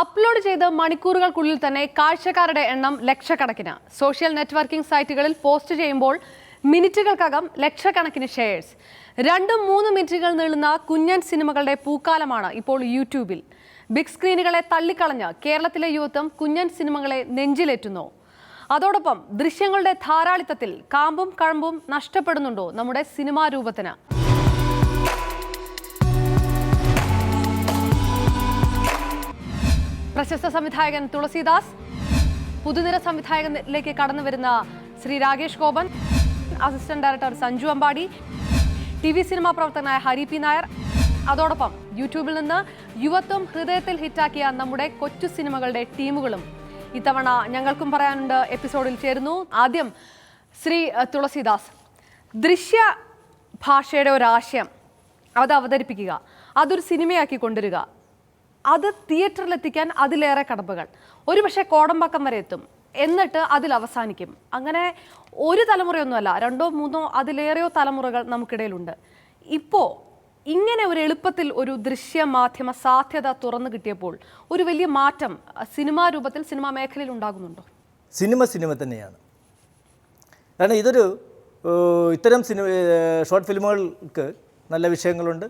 Upload ചെയ്ത് മണിക്കൂറുകൾക്കുള്ളിൽ തന്നെ കാഴ്ചക്കാരുടെ എണ്ണം ലക്ഷക്കണക്കിന്. സോഷ്യൽ നെറ്റ്വർക്കിംഗ് സൈറ്റുകളിൽ പോസ്റ്റ് ചെയ്യുമ്പോൾ മിനിറ്റുകൾക്കകം ലക്ഷക്കണക്കിന് ഷെയർസ്. രണ്ടും മൂന്ന് മിനിറ്റുകൾ നീളുന്ന കുഞ്ഞൻ സിനിമകളുടെ പൂക്കാലമാണ് ഇപ്പോൾ യൂട്യൂബിൽ. ബിഗ് സ്ക്രീനുകളെ തള്ളിക്കളഞ്ഞ് കേരളത്തിലെ യുവത്വം കുഞ്ഞൻ സിനിമകളെ നെഞ്ചിലേറ്റുന്നു. അതോടൊപ്പം ദൃശ്യങ്ങളുടെ ധാരാളിത്തത്തിൽ കാമ്പും കഴമ്പും നഷ്ടപ്പെടുന്നുണ്ടോ നമ്മുടെ സിനിമാ രൂപത്തിന്? പ്രശസ്ത സംവിധായകൻ തുളസീദാസ് പുതുനിര സംവിധായകനിലേക്ക് കടന്നു വരുന്ന Shri Rakesh Gopan assistant director Sanju Ambadi T V cinema പ്രവർത്തകനായ ഹരി പി നായർ. അതോടൊപ്പം യൂട്യൂബിൽ നിന്ന് യുവത്വം ഹൃദയത്തിൽ ഹിറ്റാക്കിയ നമ്മുടെ കൊച്ചു സിനിമകളുടെ ടീമുകളും ഇത്തവണ ഞങ്ങൾക്കും പറയാനുണ്ട് എപ്പിസോഡിൽ ചേരുന്നു. ആദ്യം ശ്രീ തുളസിദാസ് ദൃശ്യ ഭാഷയുടെ ഒരാശയം അത് അവതരിപ്പിക്കുക അതൊരു സിനിമയാക്കി കൊണ്ടുവരിക. അത് തിയേറ്ററിലെത്തിക്കാൻ അതിലേറെ കടമ്പകൾ. ഒരുപക്ഷെ കോടമ്പാക്കം വരെ എത്തും. എന്നിട്ട് അതിൽ അവസാനിക്കും. അങ്ങനെ ഒരു തലമുറയൊന്നുമല്ല രണ്ടോ മൂന്നോ അതിലേറെയോ തലമുറകൾ നമുക്കിടയിലുണ്ട്. ഇപ്പോൾ ഇങ്ങനെ ഒരു എളുപ്പത്തിൽ ഒരു ദൃശ്യ മാധ്യമ സാധ്യത തുറന്നു കിട്ടിയപ്പോൾ ഒരു വലിയ മാറ്റം സിനിമാ രൂപത്തിൽ സിനിമാ മേഖലയിൽ ഉണ്ടാകുന്നുണ്ടോ? സിനിമ സിനിമ തന്നെയാണ്. കാരണം ഇതൊരു ഇത്തരം സിനിമ ഷോർട്ട് ഫിലിമുകൾക്ക് നല്ല വിഷയങ്ങളുണ്ട്.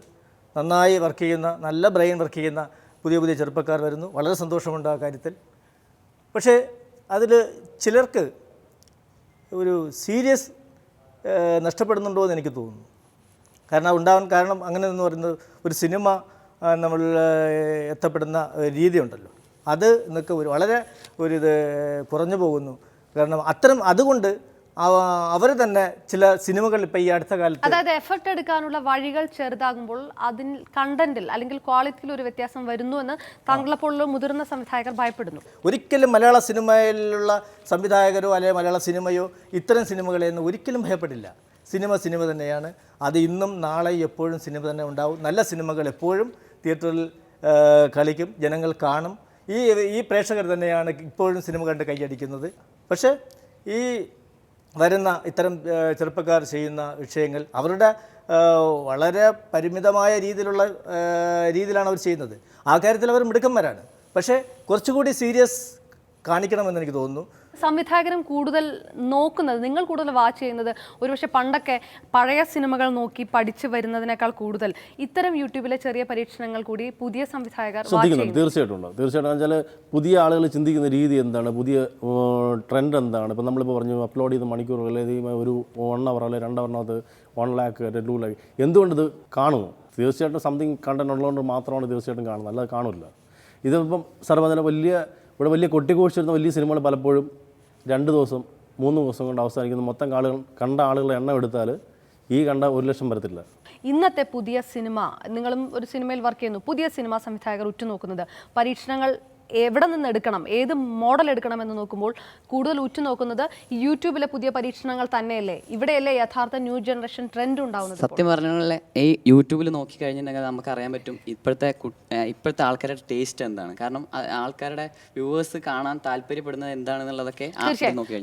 നന്നായി വർക്ക് ചെയ്യുന്ന നല്ല ബ്രെയിൻ വർക്ക് ചെയ്യുന്ന പുതിയ പുതിയ ചെറുപ്പക്കാർ വരുന്നു. വളരെ സന്തോഷമുണ്ട് ആ കാര്യത്തിൽ. പക്ഷേ അതിൽ ചിലർക്ക് ഒരു സീരിയസ് നഷ്ടപ്പെടുന്നുണ്ടോ എന്ന് എനിക്ക് തോന്നുന്നു. കാരണം ഉണ്ടാവാൻ കാരണം അങ്ങനെ എന്ന് പറയുന്നത് ഒരു സിനിമ നമ്മൾ എത്തപ്പെടുന്ന രീതിയുണ്ടല്ലോ. അത് എന്നൊക്കെ ഒരു വളരെ ഒരു ഇത് കുറഞ്ഞു പോകുന്നു. കാരണം അത്തരം അതുകൊണ്ട് അവർ തന്നെ ചില സിനിമകൾ ഇപ്പൊ ഈ അടുത്ത കാലത്ത് അതായത് എഫർട്ട് എടുക്കാനുള്ള വഴികൾ ചെറുതാകുമ്പോൾ അതിൽ കണ്ടന്റിൽ അല്ലെങ്കിൽ ക്വാളിറ്റിയിൽ ഒരു വ്യത്യാസം വരുന്നു എന്ന് താങ്കളെപ്പോലുള്ള മുതിർന്ന സംവിധായകർ ഭയപ്പെടുന്നു. ഒരിക്കലും മലയാള സിനിമയിലുള്ള സംവിധായകരോ അല്ലെങ്കിൽ മലയാള സിനിമയോ ഇത്തരം സിനിമകളെ ഒന്നും ഒരിക്കലും ഭയപ്പെടില്ല. സിനിമ സിനിമ തന്നെയാണ്. അത് ഇന്നും നാളെ എപ്പോഴും സിനിമ തന്നെ ഉണ്ടാവും. നല്ല സിനിമകൾ എപ്പോഴും തിയേറ്ററിൽ കളിക്കും ജനങ്ങൾ കാണും. ഈ ഈ പ്രേക്ഷകർ തന്നെയാണ് ഇപ്പോഴും സിനിമ കണ്ട് കൈയടിക്കുന്നത്. പക്ഷേ ഈ വരുന്ന ഇത്തരം ചെറുപ്പക്കാർ ചെയ്യുന്ന വിഷയങ്ങൾ അവരുടെ വളരെ പരിമിതമായ രീതിയിലുള്ള രീതിയിലാണ് അവർ ചെയ്യുന്നത്. ആ കാര്യത്തിൽ അവർ മിടുക്കന്മാരാണ്. പക്ഷേ കുറച്ചുകൂടി സീരിയസ് കാണിക്കണമെന്ന് എനിക്ക് തോന്നുന്നു. സംവിധായകരും കൂടുതൽ നോക്കുന്നത് നിങ്ങൾ കൂടുതൽ വാച്ച് ചെയ്യുന്നത് ഒരുപക്ഷെ പണ്ടൊക്കെ പഴയ സിനിമകൾ നോക്കി പഠിച്ചു വരുന്നതിനേക്കാൾ കൂടുതൽ. ഇത്തരം യൂട്യൂബിലെ ചെറിയ പരീക്ഷണങ്ങൾ കൂടി പുതിയ സംവിധായകർ ശ്രദ്ധിക്കുന്നുണ്ട്. തീർച്ചയായിട്ടും ഉണ്ട്. തീർച്ചയായിട്ടും വെച്ചാൽ പുതിയ ആളുകൾ ചിന്തിക്കുന്ന രീതി എന്താണ്? പുതിയ ട്രെൻഡ് എന്താണ്? ഇപ്പം നമ്മളിപ്പോൾ പറഞ്ഞു അപ്ലോഡ് ചെയ്ത മണിക്കൂറുകൾ അല്ലെങ്കിൽ ഒരു വൺ അവർ അല്ലെങ്കിൽ രണ്ട് അവറിനകത്ത് വൺ ലാക്ക് ടു ലാക്ക് എന്തുകൊണ്ട് ഇത് കാണുമോ തീർച്ചയായിട്ടും സംതിങ് കണ്ടന്റ് ഉള്ളതുകൊണ്ട് മാത്രമാണ് തീർച്ചയായിട്ടും കാണുന്നത്. അല്ലാതെ കാണില്ല. ഇതിപ്പം സാർ പറഞ്ഞാൽ വലിയ ഇവിടെ വലിയ കൊട്ടിഘോഷിച്ചിരുന്ന വലിയ സിനിമകൾ പലപ്പോഴും രണ്ട് ദിവസം മൂന്ന് ദിവസം കൊണ്ട് അവസാനിക്കുന്ന മൊത്തം ആളുകൾ കണ്ട ആളുകളുടെ എണ്ണം എടുത്താൽ ഈ കണ്ട ഒരു ലക്ഷം വരത്തില്ല. ഇന്നത്തെ പുതിയ സിനിമ നിങ്ങളും ഒരു സിനിമയിൽ വർക്ക് ചെയ്യുന്നു പുതിയ സിനിമാ സംവിധായകർ ഉറ്റുനോക്കുന്നത് പരീക്ഷണങ്ങൾ എവിടെ നിന്ന് എടുക്കണം ഏത് മോഡൽ എടുക്കണം എന്ന് നോക്കുമ്പോൾ കൂടുതൽ ഉറ്റുനോക്കുന്നത് യൂട്യൂബിലെ പുതിയ പരീക്ഷണങ്ങൾ തന്നെയല്ലേ? ഇവിടെയല്ലേ യഥാർത്ഥ ന്യൂ ജനറേഷൻ ട്രെൻഡ് ഉണ്ടാവുന്നത് സത്യം പറഞ്ഞാൽ ഈ യൂട്യൂബിൽ നോക്കി കഴിഞ്ഞിട്ടുണ്ടെങ്കിൽ നമുക്ക് അറിയാൻ പറ്റും ഇപ്പോഴത്തെ ഇപ്പോഴത്തെ ആൾക്കാരുടെ ടേസ്റ്റ് എന്താണ്. കാരണം ആൾക്കാരുടെ വ്യൂവേഴ്സ് കാണാൻ താല്പര്യപ്പെടുന്നത് എന്താണെന്നുള്ളതൊക്കെ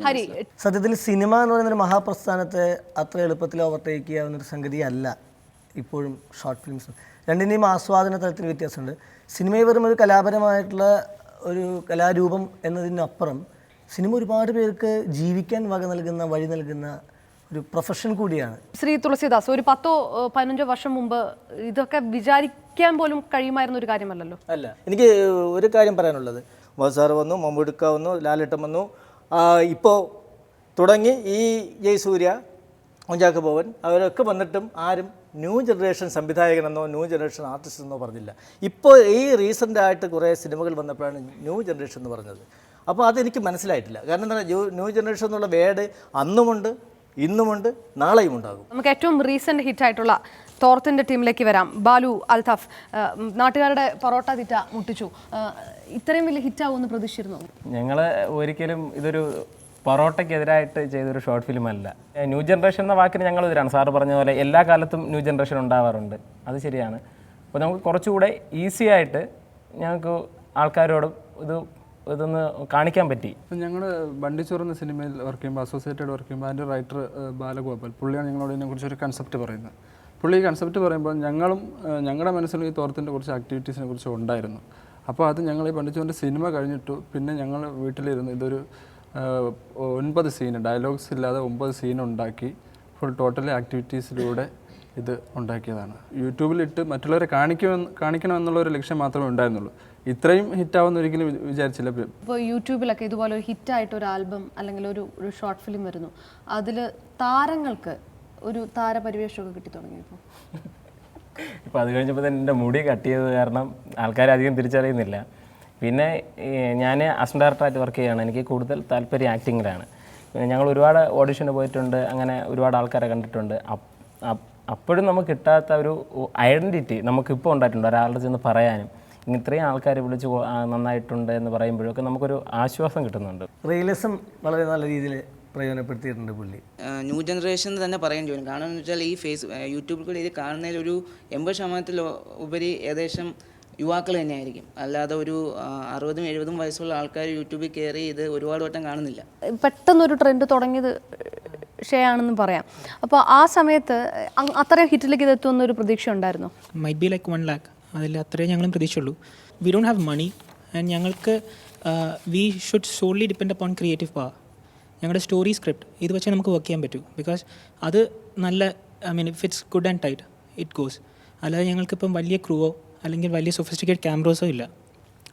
ഹരി സത്യത്തിൽ സിനിമ എന്ന് പറയുന്ന ഒരു മഹാപ്രസ്ഥാനത്തെ അത്ര എളുപ്പത്തിൽ ഓവർടേക്ക് ചെയ്യാവുന്ന ഒരു സംഗതിയല്ല ഇപ്പോഴും ഷോർട്ട് ഫിലിംസ് രണ്ടിന്റെയും ആസ്വാദന തലത്തിൽ വ്യത്യാസമുണ്ട്. സിനിമയെ വെറും ഒരു കലാപരമായിട്ടുള്ള ഒരു കലാരൂപം എന്നതിനപ്പുറം സിനിമ ഒരുപാട് പേർക്ക് ജീവിക്കാൻ വക നൽകുന്ന വഴി നൽകുന്ന ഒരു പ്രൊഫഷൻ കൂടിയാണ്. ശ്രീ തുളസിദാസ് ഒരു പത്തോ പതിനഞ്ചോ വർഷം മുമ്പ് ഇതൊക്കെ വിചാരിക്കാൻ പോലും കഴിയുമായിരുന്ന ഒരു കാര്യമല്ലല്ലോ? അല്ല എനിക്ക് ഒരു കാര്യം പറയാനുള്ളത്. വസാർ വന്നു മമ്മൂടുക്ക വന്നു ലാലേട്ടൻ വന്നു. ഇപ്പോൾ തുടങ്ങി ഈ ജയസൂര്യ കുഞ്ചാക്ക ഭവൻ അവരൊക്കെ വന്നിട്ടും ആരും ന്യൂ ജനറേഷൻ സംവിധായകനെന്നോ ന്യൂ ജനറേഷൻ ആർട്ടിസ്റ്റ് എന്നോ പറഞ്ഞില്ല. ഇപ്പോൾ ഈ റീസെന്റ് ആയിട്ട് കുറേ സിനിമകൾ വന്നപ്പോഴാണ് ന്യൂ ജനറേഷൻ എന്ന് പറഞ്ഞത്. അപ്പോൾ അതെനിക്ക് മനസ്സിലായിട്ടില്ല. കാരണം എന്താ ന്യൂ ജനറേഷൻ എന്നുള്ള വേഡ് അന്നുമുണ്ട് ഇന്നുമുണ്ട് നാളെയും ഉണ്ടാകും. നമുക്ക് ഏറ്റവും റീസെന്റ് ഹിറ്റ് ആയിട്ടുള്ള തോർത്തിന്റെ ടീമിലേക്ക് വരാം. ബാലു അൽതാഫ് നാട്ടുകാരുടെ പൊറോട്ട തിറ്റ മുട്ടിച്ചു. ഇത്രയും വലിയ ഹിറ്റ് ആവുമെന്ന് പ്രതീക്ഷിച്ചിരുന്നു? ഞങ്ങൾ ഒരിക്കലും ഇതൊരു പൊറോട്ടയ്ക്കെതിരായിട്ട് ചെയ്തൊരു ഷോർട്ട് ഫിലിം അല്ല ന്യൂ ജനറേഷൻ എന്ന വാക്കിന് ഞങ്ങൾ ഇതിലാണ് സാറ് പറഞ്ഞ പോലെ എല്ലാ കാലത്തും ന്യൂ ജനറേഷൻ ഉണ്ടാവാറുണ്ട്. അത് ശരിയാണ്. അപ്പോൾ നമുക്ക് കുറച്ചുകൂടെ ഈസി ആയിട്ട് ഞങ്ങൾക്ക് ആൾക്കാരോട് ഇത് ഇതൊന്ന് കാണിക്കാൻ പറ്റി. ഞങ്ങൾ ബണ്ടിച്ചോർ എന്ന സിനിമയിൽ വർക്ക് ചെയ്യുമ്പോൾ അസോസിയേറ്റഡ് വർക്ക് ചെയ്യുമ്പോൾ അതിന്റെ റൈറ്റർ ബാലഗോപാൽ. പുള്ളിയാണ് ഞങ്ങളോട് ഇതിനെക്കുറിച്ച് ഒരു കൺസെപ്റ്റ് പറയുന്നത്. പുള്ളി ഈ കൺസെപ്റ്റ് പറയുമ്പോൾ ഞങ്ങളും ഞങ്ങളുടെ മനസ്സിലും ഈ തോർത്തിന്റെ കുറച്ച് ആക്ടിവിറ്റീസിനെ കുറിച്ച് ഉണ്ടായിരുന്നു. അപ്പോൾ അത് ഞങ്ങൾ ഈ പണ്ടിച്ചോന്റെ സിനിമ കഴിഞ്ഞിട്ടു പിന്നെ ഞങ്ങൾ വീട്ടിലിരുന്ന് ഇതൊരു ഒൻപത് സീൻ ഡയലോഗ്സ് ഇല്ലാതെ ഒമ്പത് സീൻ ഉണ്ടാക്കി ഫുൾ ടോട്ടൽ ആക്ടിവിറ്റീസിലൂടെ ഇത് ഉണ്ടാക്കിയതാണ്. യൂട്യൂബിലിട്ട് മറ്റുള്ളവരെ കാണിക്കുമെന്ന് കാണിക്കണമെന്നുള്ള ഒരു ലക്ഷ്യം മാത്രമേ ഉണ്ടായിരുന്നുള്ളൂ. ഇത്രയും ഹിറ്റാവുന്ന ഒരിക്കലും വിചാരിച്ചില്ല. ഇപ്പോൾ യൂട്യൂബിലൊക്കെ ഇതുപോലെ ഒരു ഹിറ്റായിട്ട് ഒരു ആൽബം അല്ലെങ്കിൽ ഒരു ഒരു ഷോർട്ട് ഫിലിം വരുന്നു. അതിൽ താരങ്ങൾക്ക് ഒരു താരപരിവേഷമൊക്കെ കിട്ടി തുടങ്ങി ഇപ്പോൾ ഇപ്പോൾ അത് കഴിഞ്ഞപ്പോൾ തന്നെ എന്റെ മുടി കട്ട് ചെയ്തത് കാരണം ആൾക്കാർ അധികം തിരിച്ചറിയുന്നില്ല. പിന്നെ ഞാൻ അസം ഡയറക്ടറായിട്ട് വർക്ക് ചെയ്യുകയാണ്. എനിക്ക് കൂടുതൽ താല്പര്യം ആക്ടിങ്ങിലാണ്. പിന്നെ ഞങ്ങൾ ഒരുപാട് ഓഡിഷന് പോയിട്ടുണ്ട്. അങ്ങനെ ഒരുപാട് ആൾക്കാരെ കണ്ടിട്ടുണ്ട്. അപ്പ്- അപ്പ്- അപ്പോഴും നമുക്ക് കിട്ടാത്ത ഒരു ഐഡന്റിറ്റി നമുക്കിപ്പോൾ ഉണ്ടായിട്ടുണ്ട്. ഒരാളുടെ ചെന്ന് പറയാനും ഇങ്ങനെ ഇത്രയും ആൾക്കാർ വിളിച്ച് നന്നായിട്ടുണ്ട് എന്ന് പറയുമ്പോഴൊക്കെ നമുക്കൊരു ആശ്വാസം കിട്ടുന്നുണ്ട്. റിയലിസം വളരെ നല്ല രീതിയിൽ പ്രയോജനപ്പെടുത്തിയിട്ടുണ്ട് പുള്ളി. ന്യൂ ജനറേഷൻ തന്നെ പറയാൻ ചോദിക്കും കാരണം എന്ന് വെച്ചാൽ ഈ ഫേസ് യൂട്യൂബിൽ കൂടി ഇത് കാണുന്നതിൽ ഒരു എൺപത് ശതമാനത്തിൽ ഉപരി ഏകദേശം യുവാക്കൾ തന്നെയായിരിക്കും. അല്ലാതെ ഒരു അറുപതും എഴുപതും വയസ്സുള്ള ആൾക്കാർ യൂട്യൂബിൽ കയറി ഇത് ഒരുപാട് വട്ടം കാണുന്നില്ല. പെട്ടെന്നൊരു ട്രെൻഡ് തുടങ്ങിയത് ഷേ ആണെന്ന് പറയാം. അപ്പോൾ ആ സമയത്ത് അത്രയും ഹിറ്റിലേക്ക് ഇത് എത്തുമെന്നൊരു പ്രതീക്ഷ ഉണ്ടായിരുന്നു might be like one lakh അതിൽ അത്രയും ഞങ്ങളും പ്രതീക്ഷയുള്ളൂ. We don't have money and ഞങ്ങൾക്ക് we should only depend upon creative power ഞങ്ങളുടെ സ്റ്റോറി സ്ക്രിപ്റ്റ് ഇത് വെച്ചാൽ നമുക്ക് വർക്ക് ചെയ്യാൻ പറ്റൂ. ബിക്കോസ് അത് നല്ല I mean if it's good and tight it goes അല്ലാതെ ഞങ്ങൾക്കിപ്പം വലിയ ക്രൂവോ അല്ലെങ്കിൽ വലിയ സൊഫിസ്റ്റിക്കേറ്റ് ക്യാമറോസോ ഇല്ല.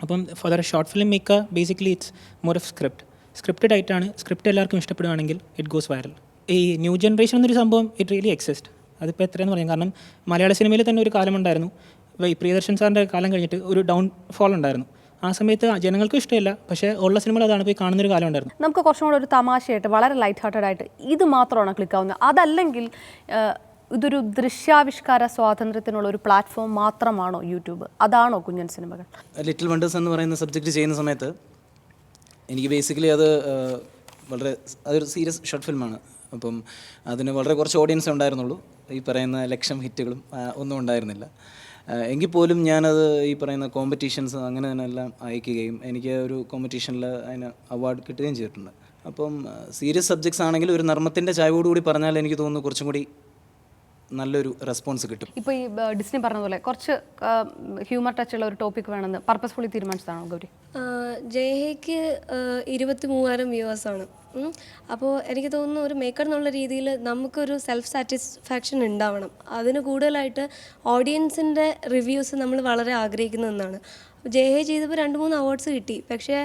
അപ്പം for the short film maker basically it's more of script scripted ആയിട്ടാണ് സ്ക്രിപ്റ്റ് എല്ലാവർക്കും ഇഷ്ടപ്പെടുകയാണെങ്കിൽ ഇറ്റ് ഗോസ് വൈറൽ ഈ ന്യൂ ജനറേഷൻ എന്നൊരു സംഭവം ഇറ്റ് റിയലി എക്സിസ്റ്റ് അതിപ്പോൾ എത്രയെന്ന് പറയാം. കാരണം മലയാള സിനിമയിൽ തന്നെ ഒരു കാലമുണ്ടായിരുന്നു ഈ പ്രിയദർശൻ സാറിന്റെ കാലം കഴിഞ്ഞിട്ട് ഒരു ഡൗൺ ഫോൾ ഉണ്ടായിരുന്നു. ആ സമയത്ത് ജനങ്ങൾക്കും ഇഷ്ടമില്ല. പക്ഷേ ഉള്ള സിനിമകൾ അതാണ് പോയി കാണുന്നൊരു കാലം ഉണ്ടായിരുന്നു. നമുക്ക് കുറച്ചും കൂടെ ഒരു തമാശയായിട്ട് വളരെ ലൈറ്റ് ഹാർട്ടഡ് ആയിട്ട് ഇത് മാത്രമാണ് ക്ലിക്കാവുന്നത് അതല്ലെങ്കിൽ ഇതൊരു ദൃശ്യാവിഷ്കാര സ്വാതന്ത്ര്യത്തിനുള്ള ഒരു പ്ലാറ്റ്ഫോം മാത്രമാണോ യൂട്യൂബ്? അതാണോ കുഞ്ഞൻ സിനിമകൾ? ലിറ്റിൽ വണ്ടേഴ്സ് എന്ന് പറയുന്ന സബ്ജക്റ്റ് ചെയ്യുന്ന സമയത്ത് എനിക്ക് ബേസിക്കലി അത് വളരെ അതൊരു സീരിയസ് ഷോർട്ട് ഫിലിമാണ് അപ്പം അതിന് വളരെ കുറച്ച് ഓഡിയൻസ് ഉണ്ടായിരുന്നുള്ളൂ. ഈ പറയുന്ന ലക്ഷം ഹിറ്റുകളും ഒന്നും ഉണ്ടായിരുന്നില്ല. എങ്കിൽ പോലും ഞാനത് ഈ പറയുന്ന കോമ്പറ്റീഷൻസ് അങ്ങനെ തന്നെ എല്ലാം അയക്കുകയും എനിക്ക് ഒരു കോമ്പറ്റീഷനിൽ അതിന് അവാർഡ് കിട്ടുകയും ചെയ്തിട്ടുണ്ട്. അപ്പം സീരിയസ് സബ്ജക്ട്സ് ആണെങ്കിൽ ഒരു നർമ്മത്തിന്റെ ചായവോടുകൂടി പറഞ്ഞാൽ എനിക്ക് തോന്നുന്നു കുറച്ചും കൂടി നല്ലൊരു റെസ്പോൺസ് കിട്ടും. ഇപ്പോൾ ഈ ഡിസ്നി പറഞ്ഞതുപോലെ കുറച്ച് ഹ്യൂമർ ടച്ച് ഉള്ള ഒരു ടോപ്പിക് വേണമെന്ന് പർപ്പസ്ഫുള്ളി തീരുമാനിച്ചതാണോ ഗൗരി? ജയഹയ്ക്ക് ഇരുപത്തി മൂവായിരം വ്യൂവേഴ്സാണ് അപ്പോൾ എനിക്ക് തോന്നുന്നു ഒരു മേക്കർ എന്നുള്ള രീതിയിൽ നമുക്കൊരു സെൽഫ് സാറ്റിസ്ഫാക്ഷൻ ഉണ്ടാവണം. അതിന് കൂടുതലായിട്ട് ഓഡിയൻസിന്റെ റിവ്യൂസ് നമ്മൾ വളരെ ആഗ്രഹിക്കുന്ന ഒന്നാണ്. ജയഹേ ചെയ്തപ്പോൾ രണ്ട് മൂന്ന് അവാർഡ്സ് കിട്ടി. പക്ഷേ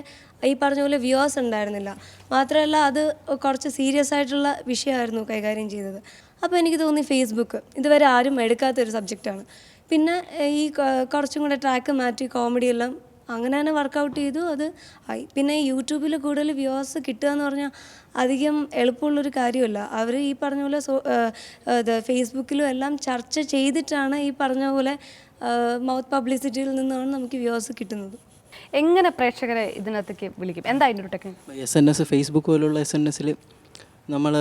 ഈ പറഞ്ഞ പോലെ വ്യൂവേഴ്സ് ഉണ്ടായിരുന്നില്ല. മാത്രമല്ല അത് കുറച്ച് സീരിയസ് ആയിട്ടുള്ള വിഷയമായിരുന്നു കൈകാര്യം ചെയ്തത്. അപ്പോൾ എനിക്ക് തോന്നി ഫേസ്ബുക്ക് ഇതുവരെ ആരും എടുക്കാത്തൊരു സബ്ജക്റ്റാണ് പിന്നെ ഈ കുറച്ചും കൂടെ ട്രാക്ക് മാറ്റി കോമഡി എല്ലാം അങ്ങനെ തന്നെ വർക്കൗട്ട് ചെയ്തു. അത് ആയി. പിന്നെ യൂട്യൂബിൽ കൂടുതൽ വ്യൂവേഴ്സ് കിട്ടുക എന്ന് പറഞ്ഞാൽ അധികം എളുപ്പമുള്ളൊരു കാര്യമല്ല. അവർ ഈ പറഞ്ഞ പോലെ സോ ഇത് ഫേസ്ബുക്കിലും എല്ലാം ചർച്ച ചെയ്തിട്ടാണ് ഈ പറഞ്ഞ പോലെ മൗത്ത് പബ്ലിസിറ്റിയിൽ നിന്നാണ് നമുക്ക് വ്യൂവേഴ്സ് കിട്ടുന്നത്. എങ്ങനെ പ്രേക്ഷകരെ ഇതിനകത്തേക്ക് വിളിക്കും? എന്താ അതിന്റെ technique S N S Facebook പോലുള്ള എസ് എൻ എസിൽ നമ്മൾ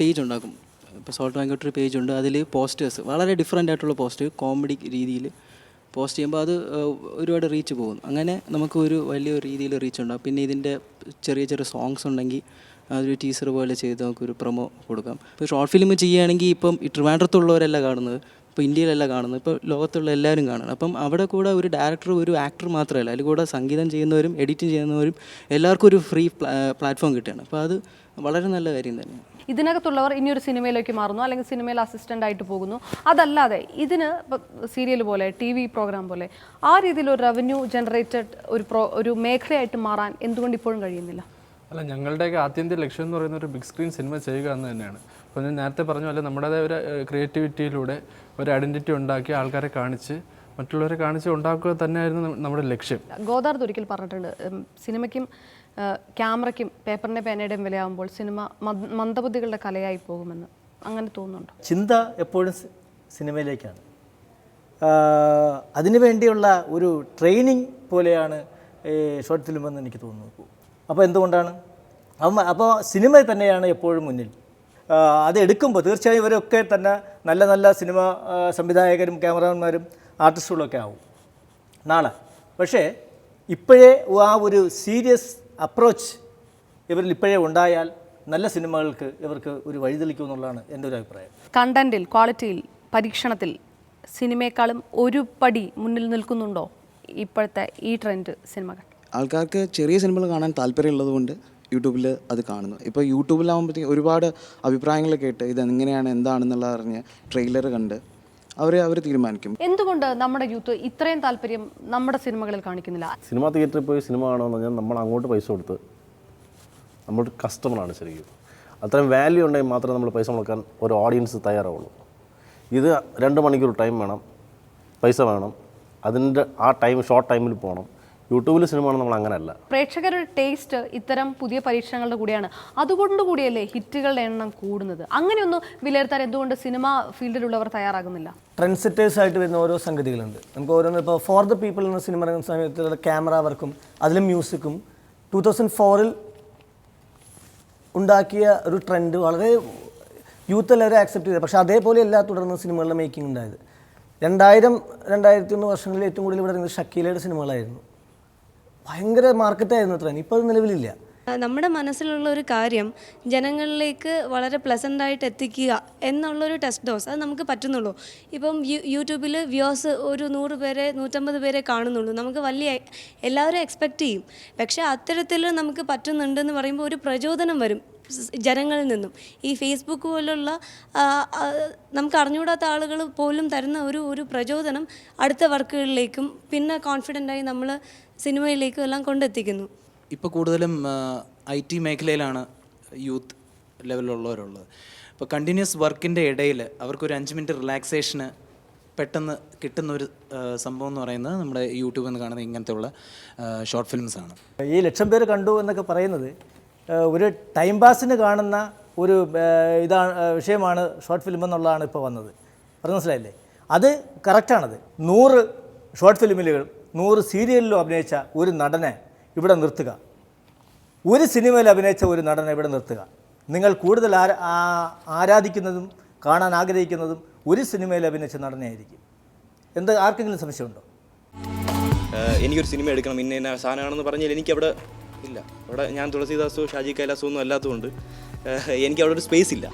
പേജ് ഉണ്ടാക്കും. ഇപ്പോൾ സോൾട്ട് ബാങ്കോട്ട് ഒരു പേജ് ഉണ്ട്. അതിൽ പോസ്റ്റേഴ്സ് വളരെ ഡിഫറെന്റ് ആയിട്ടുള്ള പോസ്റ്റ് കോമഡി രീതിയിൽ പോസ്റ്റ് ചെയ്യുമ്പോൾ അത് ഒരുപാട് റീച്ച് പോകും. അങ്ങനെ നമുക്ക് ഒരു വലിയൊരു രീതിയിൽ റീച്ച് ഉണ്ടാകും പിന്നെ ഇതിന്റെ ചെറിയ ചെറിയ സോങ്സ് ഉണ്ടെങ്കിൽ അതൊരു ടീസർ പോലെ ചെയ്ത് നമുക്കൊരു പ്രൊമോ കൊടുക്കാം. ഇപ്പോൾ ഷോർട്ട് ഫിലിം ചെയ്യുകയാണെങ്കിൽ ഇപ്പം ഈ ട്രിവാൻഡ്രത്തുള്ളവരല്ല കാണുന്നത് ഇപ്പോൾ ഇന്ത്യയിലല്ല കാണുന്നത് ഇപ്പോൾ ലോകത്തുള്ള എല്ലാവരും കാണണം അപ്പം അവിടെ കൂടെ ഒരു ഡയറക്ടർ ഒരു ആക്ടർ മാത്രമല്ല അതിൽ കൂടെ സംഗീതം ചെയ്യുന്നവരും എഡിറ്റിംഗ് ചെയ്യുന്നവരും എല്ലാവർക്കും ഒരു ഫ്രീ പ്ലാറ്റ്ഫോം കിട്ടുകയാണ്. അപ്പോൾ അത് വളരെ നല്ല കാര്യം തന്നെയാണ്. ഇതിനകത്തുള്ളവർ ഇനിയൊരു സിനിമയിലേക്ക് മാറുന്നു അല്ലെങ്കിൽ സിനിമയിൽ അസിസ്റ്റന്റ് ആയിട്ട് പോകുന്നു. അതല്ലാതെ ഇതിന് സീരിയൽ പോലെ ടി വി പ്രോഗ്രാം പോലെ ആ രീതിയിൽ ഒരു റവന്യൂ ജനറേറ്റഡ് ഒരു പ്രോ ഒരു മേഖലയായിട്ട് മാറാൻ എന്തുകൊണ്ട് ഇപ്പോഴും കഴിയുന്നില്ല? അല്ല ഞങ്ങളുടെയൊക്കെ ആത്യന്തിക ലക്ഷ്യം എന്ന് പറയുന്ന ഒരു ബിഗ് സ്ക്രീൻ സിനിമ ചെയ്യുക എന്ന് തന്നെയാണ്. അപ്പോൾ ഞാൻ നേരത്തെ പറഞ്ഞ പോലെ നമ്മുടേതായ ഒരു ക്രിയേറ്റിവിറ്റിയിലൂടെ ഒരു ഐഡന്റിറ്റി ഉണ്ടാക്കി ആൾക്കാരെ കാണിച്ച് മറ്റുള്ളവരെ കാണിച്ച് ഉണ്ടാക്കുക തന്നെയായിരുന്നു നമ്മുടെ ലക്ഷ്യം. ഗോദാർദ് ഒരിക്കൽ പറഞ്ഞിട്ടുണ്ട് സിനിമയ്ക്കും ക്യാമറയ്ക്കും പേപ്പറിന്റെ പേനയുടെയും വിലയാകുമ്പോൾ സിനിമ മന്ദബുദ്ധികളുടെ കലയായി പോകുമെന്ന് അങ്ങനെ തോന്നുന്നുണ്ട്? ചിന്ത എപ്പോഴും സിനിമയിലേക്കാണ്. അതിനുവേണ്ടിയുള്ള അതിനു വേണ്ടിയുള്ള ഒരു ട്രെയിനിങ് പോലെയാണ് ഈ ഷോർട്ട് ഫിലിം എന്ന് എനിക്ക് തോന്നുന്നു അപ്പോൾ എന്തുകൊണ്ടാണ്? അപ്പോൾ സിനിമ തന്നെയാണ് എപ്പോഴും മുന്നിൽ. അത് എടുക്കുമ്പോൾ തീർച്ചയായും ഇവരൊക്കെ തന്നെ നല്ല നല്ല സിനിമ സംവിധായകരും ക്യാമറാമാന്മാരും ആർട്ടിസ്റ്റുകളൊക്കെ ആവും. നാളെ. പക്ഷേ ഇപ്പോഴേ ആ ഒരു സീരിയസ് അപ്രോച്ച് ഇവരിൽ ഇപ്പോഴേ ഉണ്ടായാൽ നല്ല സിനിമകൾക്ക് ഇവർക്ക് ഒരു വഴിതെളിക്കും എന്നുള്ളതാണ് എന്റെ ഒരു അഭിപ്രായം. കണ്ടന്റിൽ ക്വാളിറ്റിയിൽ പരീക്ഷണത്തിൽ സിനിമയെക്കാളും ഒരു പടി മുന്നിൽ നിൽക്കുന്നുണ്ടോ ഇപ്പോഴത്തെ ഈ ട്രെൻഡ് സിനിമകൾ? ആൾക്കാർക്ക് ചെറിയ സിനിമകൾ കാണാൻ താല്പര്യമുള്ളത് കൊണ്ട് യൂട്യൂബിൽ അത് കാണുന്നു. ഇപ്പോൾ യൂട്യൂബിലാകുമ്പോഴത്തേക്കും ഒരുപാട് അഭിപ്രായങ്ങൾ കേട്ട് ഇത് എങ്ങനെയാണ് എന്താണെന്നുള്ള അറിഞ്ഞ് ട്രെയിലർ കണ്ട് അവർ അവർ തീരുമാനിക്കും. എന്തുകൊണ്ട് നമ്മുടെ യൂത്ത് ഇത്രയും താല്പര്യം നമ്മുടെ സിനിമകളിൽ കാണിക്കുന്നില്ല? സിനിമ തിയേറ്ററിൽ പോയി സിനിമ കാണുമെന്ന് പറഞ്ഞാൽ നമ്മൾ അങ്ങോട്ട് പൈസ കൊടുത്ത് നമ്മൾ കസ്റ്റമറാണ് ശരിക്കും. അത്രയും വാല്യൂ ഉണ്ടെങ്കിൽ മാത്രമേ നമ്മൾ പൈസ മുടക്കാൻ ഒരു ഓഡിയൻസ് തയ്യാറാവുള്ളൂ. ഇത് രണ്ട് മണിക്കൂർ ടൈം വേണം പൈസ വേണം. അതിന്റെ ആ ടൈം ഷോർട്ട് ടൈമിൽ പോകണം. യൂട്യൂബിൽ സിനിമ നമ്മൾ അങ്ങനെയല്ല പ്രേക്ഷകരുടെ ടേസ്റ്റ് ഇത്തരം പുതിയ പരീക്ഷണങ്ങളുടെ കൂടിയാണ്. അതുകൊണ്ട് കൂടിയല്ലേ ഹിറ്റുകളുടെ എണ്ണം കൂടുന്നത്. അങ്ങനെയൊന്നും വിലയിരുത്താൻ എന്തുകൊണ്ട് സിനിമ ഫീൽഡിലുള്ളവർ തയ്യാറാകുന്നില്ല? ട്രെൻഡ് സെറ്റേഴ്സ് ആയിട്ട് വരുന്ന ഓരോ സംഗതികളുണ്ട്. നമുക്ക് ഓരോന്ന് ഇപ്പോൾ ഫോർ ദ പീപ്പിൾ എന്ന സിനിമ ഇറങ്ങുന്ന സമയത്തുള്ള ക്യാമറ വർക്കും അതിലും മ്യൂസിക്കും ടൂ തൗസൻഡ് ഫോറിൽ ഉണ്ടാക്കിയ ഒരു ട്രെൻഡ് വളരെ യൂത്ത് എല്ലാവരും ആക്സെപ്റ്റ് ചെയ്തത് പക്ഷേ അതേപോലെ എല്ലാ തുടർന്ന് സിനിമകളുടെ മേക്കിംഗ് ഉണ്ടായത്. രണ്ടായിരം രണ്ടായിരത്തി ഒന്ന് വർഷങ്ങളിൽ ഏറ്റവും കൂടുതൽ ഇവിടെ ഷക്കീലയുടെ സിനിമകളായിരുന്നു. ഭയങ്കര മാർക്കറ്റായിരുന്നു അത്ര ഇപ്പോൾ അത് നിലവിലില്ല. നമ്മുടെ മനസ്സിലുള്ള ഒരു കാര്യം ജനങ്ങളിലേക്ക് വളരെ പ്ലസന്റ് ആയിട്ട് എത്തിക്കുക എന്നുള്ളൊരു ടെസ്റ്റ് ഡോസ് അത് നമുക്ക് പറ്റുന്നുള്ളൂ. ഇപ്പം യൂട്യൂബിൽ വ്യൂസ് ഒരു നൂറ് പേരെ നൂറ്റമ്പത് പേരെ കാണുന്നുള്ളൂ. നമുക്ക് വലിയ എല്ലാവരും എക്സ്പെക്റ്റ് ചെയ്യും. പക്ഷേ അത്തരത്തിൽ നമുക്ക് പറ്റുന്നുണ്ടെന്ന് പറയുമ്പോൾ ഒരു പ്രചോദനം വരും ജനങ്ങളിൽ നിന്നും. ഈ ഫേസ്ബുക്ക് പോലുള്ള നമുക്ക് അറിഞ്ഞുകൂടാത്ത ആളുകൾ പോലും തരുന്ന ഒരു ഒരു പ്രചോദനം അടുത്ത വർക്കുകളിലേക്കും പിന്നെ കോൺഫിഡന്റായി നമ്മൾ സിനിമയിലേക്കും എല്ലാം കൊണ്ടെത്തിക്കുന്നു. ഇപ്പോൾ കൂടുതലും ഐ ടി മേഖലയിലാണ് യൂത്ത് ലെവലിലുള്ളവരുള്ളത്. അപ്പോൾ കണ്ടിന്യൂസ് വർക്കിന്റെ ഇടയിൽ അവർക്കൊരു അഞ്ച് മിനിറ്റ് റിലാക്സേഷന് പെട്ടെന്ന് കിട്ടുന്ന ഒരു സംഭവം എന്ന് പറയുന്നത് നമ്മുടെ യൂട്യൂബിൽ നിന്ന് കാണുന്ന ഇങ്ങനത്തെയുള്ള ഷോർട്ട് ഫിലിംസ് ആണ്. ഈ ലക്ഷം പേര് കണ്ടു എന്നൊക്കെ പറയുന്നത് ഒരു ടൈം പാസിന് കാണുന്ന ഒരു ഇതാണ് വിഷയമാണ് ഷോർട്ട് ഫിലിം എന്നുള്ളതാണ് ഇപ്പോൾ വന്നത്. പറഞ്ഞ മനസ്സിലായില്ലേ? അത് കറക്റ്റാണത്. നൂറ് ഷോർട്ട് ഫിലിമിലുകൾ നൂറ് സീരിയലിലും അഭിനയിച്ച ഒരു നടനെ ഇവിടെ നിർത്തുക. ഒരു സിനിമയിൽ അഭിനയിച്ച ഒരു നടനെ ഇവിടെ നിർത്തുക. നിങ്ങൾ കൂടുതൽ ആരാധിക്കുന്നതും കാണാൻ ആഗ്രഹിക്കുന്നതും ഒരു സിനിമയിൽ അഭിനയിച്ച നടനെയായിരിക്കും. എന്ത് ആർക്കെങ്കിലും സംശയമുണ്ടോ? എനിക്കൊരു സിനിമ എടുക്കണം. ഇന്ന ഇന്ന സാധനമാണെന്ന് പറഞ്ഞാൽ എനിക്കവിടെ ഇല്ല. അവിടെ ഞാൻ തുളസീദാസോ ഷാജി കൈലാസോ ഒന്നും അല്ലാത്തതുകൊണ്ട് എനിക്ക് അവിടെ ഒരു സ്പേസ് ഇല്ല.